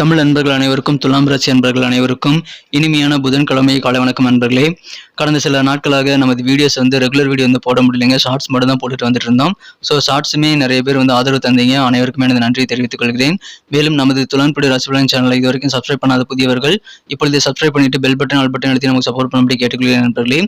தமிழ் அன்பர்கள் அனைவருக்கும் துலாம் ராசி அன்பர்கள் அனைவருக்கும் இனிமையான புதன்கிழமை காலை வணக்கம் நண்பர்களே கடந்த சில நாட்களாக நமது வீடியோஸ் வந்து ரெகுலர் வீடியோ வந்து போட முடியலைங்க. ஷார்ட்ஸ் மட்டும் தான் போட்டுட்டு வந்துட்டு இருந்தோம். ஸோ ஷார்ட்ஸுமே நிறைய பேர் வந்து ஆதரவு தந்தீங்க. அனைவருக்குமே எனது நன்றியை தெரிவித்துக் கொள்கிறேன். மேலும் நமது துலான்படி ராசிபலன் சேனலை இது வரைக்கும் சப்ஸ்கிரைப் பண்ணாத புதியவர்கள் இப்பொழுது சப்ஸ்கிரைப் பண்ணிட்டு பெல் பட்டன் ஆல் பட்டன் அழுத்தி நமக்கு சப்போர்ட் பண்ணும்படி கேட்டுக்கொள்கிறேன் நண்பர்களே.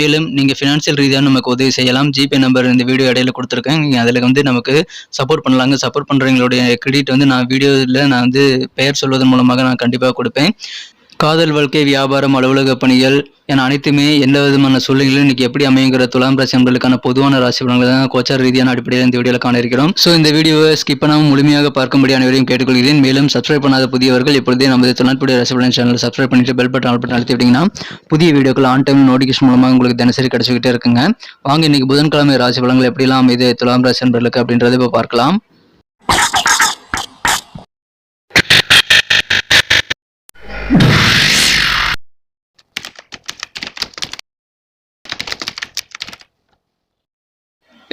மேலும் நீங்கள் ஃபினான்ஷியல் ரீதியாக நமக்கு உதவி செய்யலாம். ஜிபே நம்பர் இந்த வீடியோ இடையில கொடுத்துருக்கேன். நீங்கள் அதில் வந்து நமக்கு சப்போர்ட் பண்ணலாங்க. சப்போர்ட் பண்ணுறவங்களுடைய கிரெடிட் வந்து நான் வீடியோவில் நான் வந்து பெயர் சொல்வதன் மூலமாக நான் கண்டிப்பாக கொடுப்பேன். காதல் வாழ்க்கை வியாபாரம் அலுவலக பணிகள் என அனைத்துமே எந்த விதமான சூழ்நிலையிலும் இன்னைக்கு எப்படி அமையுங்கிற துலாம் ராசி பொதுவான ராசி பலன்கள் தான் கோச்சார் ரீதியான அடிப்படையில் இந்த வீடியோவில் காண இருக்கிறோம் ஸோ இந்த வீடியோவை ஸ்கிப் பண்ணாமல் முழுமையாக பார்க்கும்படி அனைவரையும் கேட்டுக்கொள்கிறேன். மேலும் சப்ஸ்கிரைப் பண்ணாத புதியவர்கள் இப்பொழுதே நமது துணான்புடைய ராசி பலன் சேனல் சப்ஸ்கிரைப் பண்ணிட்டு பெல் பட்டன் ஆல் பட்டன் அழுத்தி விட்டீங்கன்னா புதிய வீடியோக்கள் ஆன் டைம் நோட்டிஃபிகேஷன் மூலமாக உங்களுக்கு தினசரி கிடைச்சிக்கிட்டே இருக்குங்க. வாங்க இன்னைக்கு புதன்கிழமை ராசி பலன்கள் எப்படிலாம் அமைது? துலாம் ராசி நண்பர்களுக்கு அப்படின்றத இப்போ பார்க்கலாம்.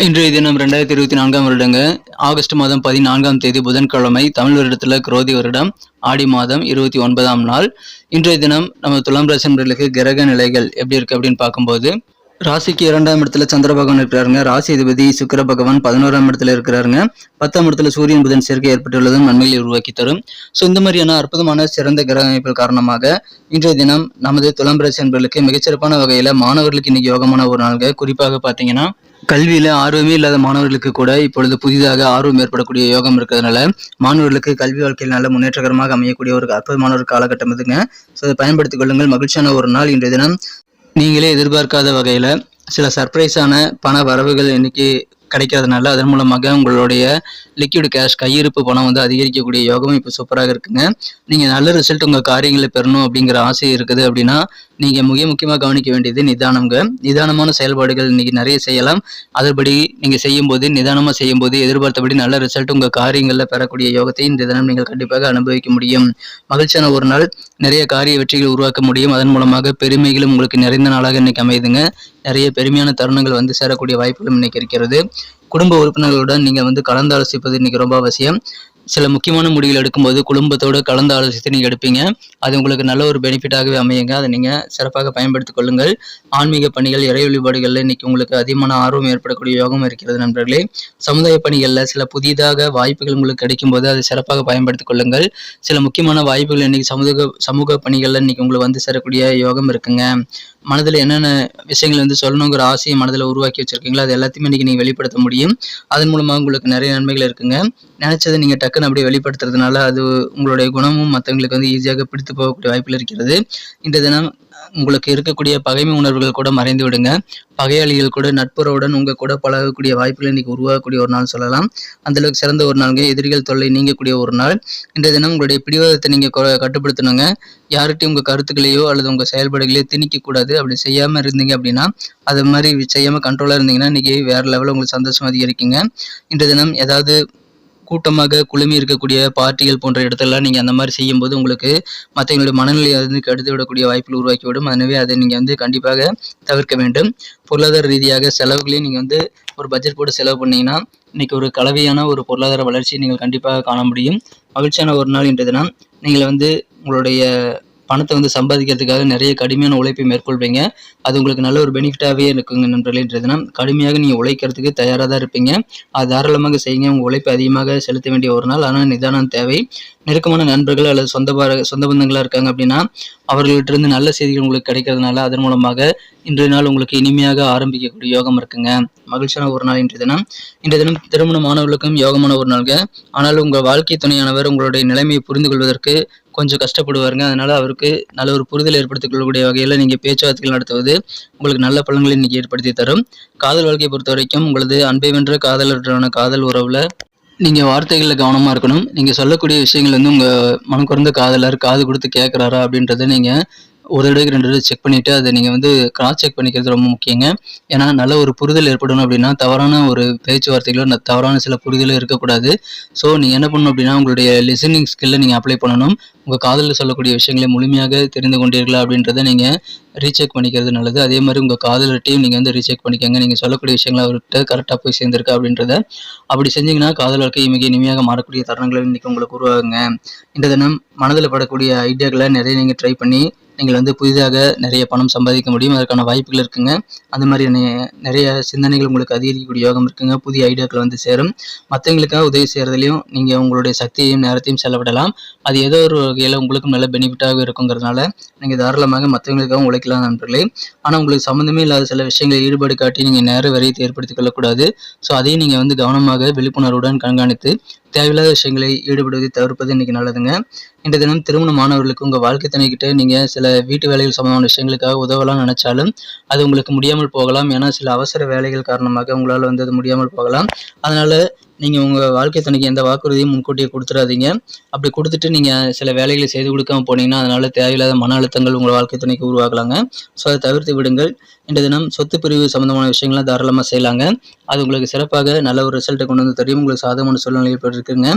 இன்றைய தினம் ரெண்டாயிரத்தி இருபத்தி நான்காம் வருடங்க. ஆகஸ்ட் மாதம் பதினான்காம் தேதி புதன்கிழமை தமிழ் வருடத்தில் குரோதி வருடம் ஆடி மாதம் இருபத்தி ஒன்பதாம் நாள். இன்றைய தினம் நம்ம துலாம் ராசி கிரக நிலைகள் எப்படி இருக்கு அப்படின்னு பார்க்கும்போது ராசிக்கு இரண்டாம் இடத்துல சந்திர பகவான் இருக்கிறாருங்க. ராசி அதிபதி சுக்கர பகவான் பதினோராம் இடத்துல இருக்கிறாருங்க. பத்தாம் இடத்துல சூரியன் புதன் சேர்க்கை ஏற்பட்டுள்ளதும் நன்மைகளை உருவாக்கி தரும். ஸோ இந்த மாதிரியான அற்புதமான சிறந்த கிரக அமைப்புகள் காரணமாக இன்றைய தினம் நமது துலாம் ராசி நண்பர்களுக்கு மிகச்சிறப்பான வகையில் மாணவர்களுக்கு இன்னைக்கு யோகமான ஒரு நாள்கள் குறிப்பாக பார்த்தீங்கன்னா கல்வியில் ஆர்வமே இல்லாத மாணவர்களுக்கு கூட இப்பொழுது புதிதாக ஆர்வம் ஏற்படக்கூடிய யோகம் இருக்கிறதுனால மாணவர்களுக்கு கல்வி வாழ்க்கையில் நல்ல முன்னேற்றகரமாக அமையக்கூடிய ஒரு அற்புதமான ஒரு காலகட்டம் இதுங்க ஸோ அதை பயன்படுத்திக் கொள்ளுங்கள். மகிழ்ச்சியான ஒரு நாள் இன்றைய தினம். நீங்களே எதிர்பார்க்காத வகையில சில சர்ப்ரைஸான பண வரவுகள் இன்னைக்கு கிடைக்கிறதுனால அதன் மூலமாக உங்களுடைய லிக்விட் கேஷ் கையிருப்பு பணம் வந்து அதிகரிக்கக்கூடிய யோகம் இப்போ சூப்பராக இருக்குங்க. நீங்கள் நல்ல ரிசல்ட் உங்கள் காரியங்களை பெறணும் அப்படிங்கிற ஆசை இருக்குது அப்படின்னா நீங்கள் மிக முக்கியமாக கவனிக்க வேண்டியது நிதானம்ங்க. நிதானமான செயல்பாடுகள் இன்னைக்கு நிறைய செய்யலாம். அதுபடி நீங்கள் செய்யும்போது நிதானமாக செய்யும்போது எதிர்பார்த்தபடி நல்ல ரிசல்ட் உங்கள் காரியங்களில் பெறக்கூடிய யோகத்தை இந்த தினம் நீங்கள் கண்டிப்பாக அனுபவிக்க முடியும். மகிழ்ச்சியான ஒரு நாள். நிறைய காரிய வெற்றிகள் உருவாக்க முடியும். அதன் மூலமாக பெருமைகளும் உங்களுக்கு நிறைந்த நாளாக இன்னைக்கு அமையுதுங்க. நிறைய பெருமையான தருணங்கள் வந்து சேரக்கூடிய வாய்ப்புகளும் இன்னைக்கு இருக்கிறது. குடும்ப உறுப்பினர்களுடன் நீங்கள் வந்து கலந்து ஆலோசிப்பது இன்னைக்கு ரொம்ப அவசியம். சில முக்கியமான முடிவுகள் எடுக்கும்போது குடும்பத்தோடு கலந்து ஆலோசித்து நீங்கள் எடுப்பீங்க. அது உங்களுக்கு நல்ல ஒரு பெனிஃபிட்டாகவே அமையுங்க. அதை நீங்கள் சிறப்பாக பயன்படுத்திக் கொள்ளுங்கள். ஆன்மீக பணிகள் இறை வழிபாடுகளில் இன்னைக்கு உங்களுக்கு அதிகமான ஆர்வம் ஏற்படக்கூடிய யோகம் இருக்கிறது நண்பர்களே. சமுதாய பணிகளில் சில புதிதாக வாய்ப்புகள் உங்களுக்கு கிடைக்கும்போது அதை சிறப்பாக பயன்படுத்திக் கொள்ளுங்கள். சில முக்கியமான வாய்ப்புகள் இன்னைக்கு சமூக சமூக பணிகளில் இன்னைக்கு உங்களுக்கு வந்து சேரக்கூடிய யோகம் இருக்குங்க. மனதில் என்னென்ன விஷயங்கள் வந்து சொல்லணுங்கிற ஆசையை மனதில் உருவாக்கி வச்சிருக்கீங்களோ அது எல்லாத்தையுமே இன்னைக்கு நீங்கள் வெளிப்படுத்த முடியும். அதன் மூலமாக உங்களுக்கு நிறைய நன்மைகள் இருக்குங்க. நினைச்சதை நீங்கள் டக்குன்னு அப்படியே வெளிப்படுத்துறதுனால அது உங்களுடைய குணமும் மற்றவங்களுக்கு வந்து ஈஸியாக பிடித்து போகக்கூடிய வாய்ப்பில் இருக்கிறது. இந்த தினம் உங்களுக்கு இருக்கக்கூடிய பகைமை உணர்வுகள் கூட மறைந்து விடுங்க. பகையாளிகள் கூட நட்புறவுடன் உங்கள் கூட பழகக்கூடிய வாய்ப்புகள் இன்னைக்கு உருவாகக்கூடிய ஒரு நாள் சொல்லலாம். அந்த அளவுக்கு சிறந்த ஒரு நாளுங்க. எதிரிகள் தொல்லை நீங்கக்கூடிய ஒரு நாள். இன்றைய தினம் உங்களுடைய பிடிவாதத்தை நீங்கள் கட்டுப்படுத்தணுங்க. யார்கிட்டையும் உங்கள் கருத்துக்களையோ அல்லது உங்கள் செயல்பாடுகளையோ திணிக்கக்கூடாது. அப்படி செய்யாமல் இருந்தீங்க அப்படின்னா அது மாதிரி செய்யாமல் கண்ட்ரோலாக இருந்தீங்கன்னா இன்றைக்கி வேறு லெவலில் உங்களுக்கு சந்தோஷம் அதிகரிக்குங்க. இன்றைய தினம் ஏதாவது கூட்டமாக குழுமி இருக்கக்கூடிய பார்ட்டிகள் போன்ற இடத்தெல்லாம் நீங்கள் அந்த மாதிரி செய்யும்போது உங்களுக்கு மற்றவங்களுடைய மனநிலையை வந்து கெடுத்து விடக்கூடிய வாய்ப்புகள் உருவாக்கிவிடும் எனவே அதை நீங்கள் வந்து கண்டிப்பாக தவிர்க்க வேண்டும். பொருளாதார ரீதியாக செலவுகளையும் நீங்கள் வந்து ஒரு பட்ஜெட் போட்டு செலவு பண்ணீங்கன்னா இன்றைக்கி ஒரு கலவையான ஒரு பொருளாதார வளர்ச்சியை நீங்கள் கண்டிப்பாக காண முடியும். மகிழ்ச்சியான ஒரு நாள் இன்றைய தினம். நீங்கள் வந்து உங்களுடைய பணத்தை வந்து சம்பாதிக்கிறதுக்காக நிறைய கடுமையான உழைப்பை மேற்கொள்வீங்க. அது உங்களுக்கு நல்ல ஒரு பெனிஃபிட்டாகவே இருக்குங்க நண்பர்களேன்றதுனா தினம். கடுமையாக நீங்கள் உழைக்கிறதுக்கு தயாராக தான் இருப்பீங்க. அது தாராளமாக செய்யுங்க. உங்கள் உழைப்பை அதிகமாக செலுத்த வேண்டிய ஒரு நாள் ஆனால் நிதானம் தேவை. நெருக்கமான நண்பர்கள் அல்லது சொந்த சொந்த பந்தங்களாக இருக்காங்க அப்படின்னா அவர்கள்ட்டிருந்து நல்ல செய்திகள் உங்களுக்கு கிடைக்கிறதுனால அதன் மூலமாக இன்றைய நாள் உங்களுக்கு இனிமையாக ஆரம்பிக்கக்கூடிய யோகம் இருக்குங்க. மகிழ்ச்சியான ஒரு நாள் இன்றைய தினம். இன்றைய தினம் திருமணமானவர்களுக்கும் யோகமான ஒரு நாள்ங்க. ஆனால் உங்கள் வாழ்க்கை துணையானவர் உங்களுடைய நிலைமையை புரிந்து கொள்வதற்கு கொஞ்சம் கஷ்டப்படுவாருங்க. அதனால அவருக்கு நல்ல ஒரு புரிதல் ஏற்படுத்திக் கொள்ளக்கூடிய வகையில் நீங்கள் பேச்சுவார்த்தைகள் நடத்துவது உங்களுக்கு நல்ல பலன்களை இன்னைக்கு ஏற்படுத்தி தரும். காதல் வாழ்க்கையை பொறுத்த வரைக்கும் உங்களது அன்பை வென்ற காதலற்றான காதல் உறவுல நீங்கள் வார்த்தைகளில் கவனமாக இருக்கணும். நீங்கள் சொல்லக்கூடிய விஷயங்கள் வந்து உங்கள் மனம் குறைந்த காதலர் காது கொடுத்து கேட்குறாரா அப்படின்றத நீங்கள் ஒரு தடவைக்கு ரெண்டு தடவை செக் பண்ணிவிட்டு அதை நீங்கள் வந்து கிராஸ் செக் பண்ணிக்கிறது ரொம்ப முக்கியங்க. ஏன்னா நல்ல ஒரு புரிதல் ஏற்படணும் அப்படின்னா தவறான ஒரு பேச்சுவார்த்தைகளோ தவறான சில புரிதலும் இருக்கக்கூடாது. ஸோ நீங்கள் என்ன பண்ணணும் அப்படின்னா உங்களுடைய லிசனிங் ஸ்கில்லை நீங்கள் அப்ளை பண்ணணும். உங்கள் காதலில் சொல்லக்கூடிய விஷயங்களை முழுமையாக தெரிந்து கொண்டீர்களா அப்படின்றத நீங்கள் ரீசெக் பண்ணிக்கிறது நல்லது. அதே மாதிரி உங்கள் காதலர்கிட்டையும் நீங்கள் வந்து ரீசெக் பண்ணிக்கோங்க. நீங்கள் சொல்லக்கூடிய விஷயங்கள் அவர்கிட்ட கரெக்டாக போய் சேர்ந்திருக்கா அப்படின்றத. அப்படி செஞ்சீங்கன்னா காதல் மிக இனிமையாக மாறக்கூடிய தருணங்களை இன்றைக்கி உங்களுக்கு உருவாகுங்க. இந்த தினம் மனதில் படக்கூடிய ஐடியாக்களை நிறைய நீங்கள் ட்ரை பண்ணி நீங்கள் வந்து புதிதாக நிறைய பணம் சம்பாதிக்க முடியும் அதற்கான வாய்ப்புகள் இருக்குங்க. அந்த மாதிரி நிறைய சிந்தனைகள் உங்களுக்கு அதிகரிக்கக்கூடிய யோகம் இருக்குங்க. புதிய ஐடியாக்கள் வந்து சேரும். மற்றவங்களுக்காக உதவி செய்கிறதுலையும் நீங்கள் உங்களுடைய சக்தியையும் நேரத்தையும் செலவிடலாம். அது ஏதோ ஒரு வகையில் உங்களுக்கும் நல்ல பெனிஃபிட்டாக இருக்குங்கிறதுனால நீங்கள் தாராளமாக மற்றவங்களுக்காகவும் உழைக்கலாம் நண்பர்களே. ஆனால் உங்களுக்கு சம்மந்தமே இல்லாத சில விஷயங்களில் ஈடுபாடு காட்டி நீங்கள் நேர வரையத்தை ஏற்படுத்திக் கொள்ளக்கூடாது. ஸோ அதையும் நீங்கள் வந்து கவனமாக விழிப்புணர்வுடன் கண்காணித்து தேவையில்லாத விஷயங்களை ஈடுபடுவதை தவிர்ப்பது இன்றைக்கி நல்லதுங்க. இன்றைய தினம் திருமண மாணவர்களுக்கு உங்கள் வாழ்க்கை துணைக்கிட்ட நீங்கள் சில வீட்டு வேலைகள் சம்பந்தமான விஷயங்களுக்காக உதவலாம் நினச்சாலும் அது உங்களுக்கு முடியாமல் போகலாம். ஏன்னா சில அவசர வேலைகள் காரணமாக உங்களால் வந்து அது முடியாமல் போகலாம். அதனால் நீங்கள் உங்கள் வாழ்க்கை துணைக்கு எந்த வாக்குறுதியும் முன்கூட்டியே கொடுத்துடாதீங்க. அப்படி கொடுத்துட்டு நீங்கள் சில வேலைகளை செய்து கொடுக்காம போனீங்கன்னா அதனால் தேவையில்லாத மன அழுத்தங்கள் உங்கள் வாழ்க்கை துணைக்கு உருவாகலாங்க ஸோ அதை தவிர்த்து விடுங்கள். இன்றைய தினம் சொத்து பிரிவு சம்மந்தமான விஷயங்கள்லாம் தாராளமாக செய்யலாங்க. அது உங்களுக்கு சிறப்பாக நல்ல ஒரு ரிசல்ட்டை கொண்டு வந்து தெரியும் உங்களுக்கு சாதகமான சூழ்நிலை ஏற்பட்டு இருக்குங்க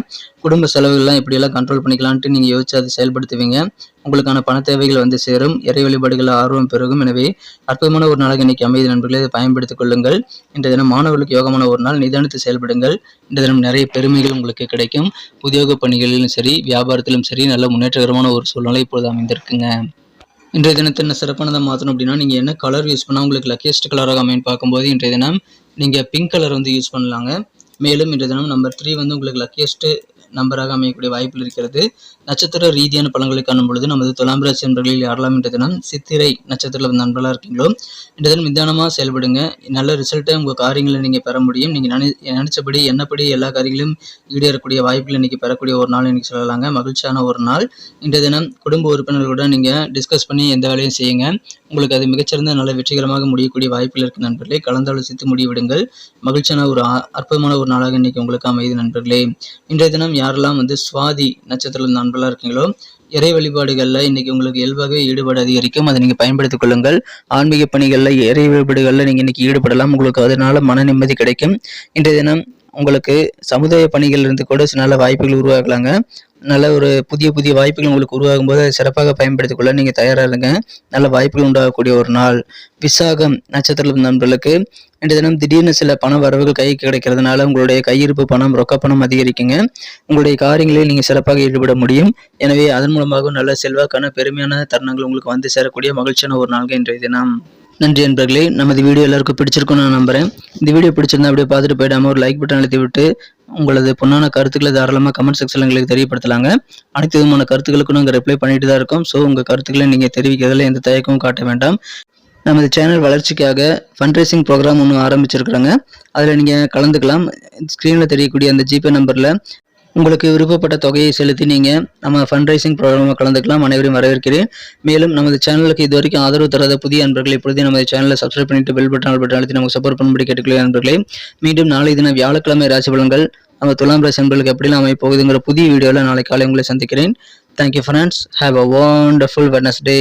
குடும்ப செலவுகள்லாம் எப்படியெல்லாம் கண்ட்ரோல் பண்ணிக்கலான்ட்டு நீங்கள் யோசிச்சு அதை செயல்படுத்துவீங்க. உங்களுக்கான பண தேவைகள் வந்து சேரும். இறை வழிபாடுகள் ஆர்வம் பெருகும். எனவே அற்புதமான ஒரு நாளாக இன்னைக்கு அமைதி நண்பர்களை இதை பயன்படுத்திக் கொள்ளுங்கள். இன்றைய தினம் மாணவர்களுக்கு யோகமான ஒரு நாள். நிதானித்து செயல்படுங்கள். இன்றைய தினம் நிறைய பெருமைகள் உங்களுக்கு கிடைக்கும். உத்தியோக பணிகளிலும் சரி வியாபாரத்திலும் சரி நல்ல முன்னேற்றகரமான ஒரு சூழ்நிலை இப்பொழுது அமைந்திருக்குங்க. இன்றைய தினத்தை என்ன சிறப்பானதாக மாற்றணும் அப்படின்னா நீங்கள் என்ன கலர் யூஸ் பண்ணால் உங்களுக்கு லக்கியஸ்ட் கலராக அமைன்னு பார்க்கும்போது இன்றைய தினம் நீங்கள் பிங்க் கலர் வந்து யூஸ் பண்ணலாங்க. மேலும் இன்றைய தினம் நம்பர் த்ரீ வந்து உங்களுக்கு லக்கியஸ்ட்டு நம்பராக அமையக்கூடிய வாய்ப்பில் இருக்கிறது. நட்சத்திர ரீதியான பலன்களை காணும் பொழுது நமது துலாம் ராசி நண்பர்களில் யாரெல்லாம் இன்றைய தினம் சித்திரை நட்சத்திரத்தில் நண்பர்களாக இருக்கீங்களோ இன்றைய தினம் நிதானமாக செயல்படுங்க. நல்ல ரிசல்ட்டை உங்கள் காரியங்களை நீங்கள் பெற முடியும். நீங்கள் நினை நினைச்சபடி என்னப்படி எல்லா காரியங்களும் ஈடேறக்கூடிய வாய்ப்புகள் இன்னைக்கு பெறக்கூடிய ஒரு நாள் இன்னைக்கு சொல்லலாங்க. மகிழ்ச்சியான ஒரு நாள். இன்றைய தினம் குடும்ப உறுப்பினர்களுடன் நீங்கள் டிஸ்கஸ் பண்ணி எந்த வேலையும் செய்யுங்க. உங்களுக்கு அது மிகச்சிறந்த நல்ல வெற்றிகரமாக முடியக்கூடிய வாய்ப்பில் இருக்கு நண்பர்களே. கலந்தாலோசித்து முடிவிடுங்கள் மகிழ்ச்சியான ஒரு அற்புதமான ஒரு நாளாக இன்னைக்கு உங்களுக்கு அமையுது நண்பர்களே. இன்றைய தினம் யாரெல்லாம் வந்து சுவாதி நட்சத்திரம் நண்பர்களாக இருக்கீங்களோ இறை வழிபாடுகளில் இன்னைக்கு உங்களுக்கு இயல்பாகவே ஈடுபாடு அதிகரிக்கும். அதை நீங்கள் பயன்படுத்திக் கொள்ளுங்கள். ஆன்மீக பணிகளில் இறை வழிபாடுகளில் நீங்கள் இன்னைக்கு ஈடுபடலாம். உங்களுக்கு அதனால மன நிம்மதி கிடைக்கும். இன்றைய தினம் உங்களுக்கு சமுதாய பணிகள் இருந்து கூட சில நல்ல வாய்ப்புகள் உருவாகலாங்க. நல்ல ஒரு புதிய புதிய வாய்ப்புகள் உங்களுக்கு உருவாகும் போது சிறப்பாக பயன்படுத்திக் கொள்ள நீங்கள் தயாராக இருங்க. நல்ல வாய்ப்புகள் உண்டாகக்கூடிய ஒரு நாள். விசாகம் நட்சத்திரம் நண்பர்களுக்கு இன்றைய தினம் திடீர்னு சில பண வரவுகள் கைக்கு கிடைக்கிறதுனால உங்களுடைய கையிருப்பு பணம் ரொக்க பணம் அதிகரிக்குங்க. உங்களுடைய காரியங்களில் நீங்கள் சிறப்பாக ஈடுபட முடியும். எனவே அதன் மூலமாக நல்ல செல்வாக்கான பெருமையான தருணங்கள் உங்களுக்கு வந்து சேரக்கூடிய மகிழ்ச்சியான ஒரு நாள்கள் இன்றைய தினம். நன்றி நண்பர்களே நமது வீடியோ எல்லாருக்கும் பிடிச்சிருக்கும்னு நான் நம்புறேன். இந்த வீடியோ பிடிச்சிருந்தா அப்படியே பார்த்துட்டு போயிடாம ஒரு லைக் பட்டன் அழுத்தி விட்டு உங்களது பொண்ணான கருத்துக்களை தாராளமாக கமெண்ட் செக்ஷனில் எங்களுக்கு தெரியப்படுத்தலாங்க. அனைத்து விதமான கருத்துக்களுக்கும் நாங்கள் ரிப்ளை பண்ணிட்டு தான் இருக்கோம். ஸோ உங்கள் கருத்துக்களை நீங்கள் தெரிவிக்கிறதுல எந்த தயக்கமும் காட்ட வேண்டாம். நமது சேனல் வளர்ச்சிக்காக ஃபண்ட்ரைசிங் ப்ரோக்ராம் ஒன்று ஆரம்பிச்சிருக்கிறாங்க. அதில் நீங்கள் கலந்துக்கலாம். ஸ்க்ரீனில் தெரியக்கூடிய அந்த ஜிபே நம்பரில் உங்களுக்கு விருப்பப்பட்ட தொகையை செலுத்தி நீங்கள் நம்ம ஃபண்ட்ரைசிங் ப்ரோக்ராமில் கலந்துக்கலாம். அனைவரையும் வரவேற்கிறேன். மேலும் நமது சேனலுக்கு இது வரைக்கும் ஆதரவு தராத புதிய நண்பர்கள் இப்பொழுதே நமது சேனலை சப்ஸ்கிரைப் பண்ணிட்டு பெல் பட்டன் பட்டன் அழுத்தி நமக்கு சப்போர்ட் பண்ணும்படி கேட்டுக்கொள்ள நண்பர்களே. மீண்டும் நாளை தினம் வியாழக்கிழமை ராசி பலன்கள் நம்ம துலாம் ராசி நண்பர்களுக்கு எப்படிலாம் அமைய போகுதுங்கிற புதிய வீடியோவில் நாளை காலை உங்களை சந்திக்கிறேன். Thank you friends have a wonderful Wednesday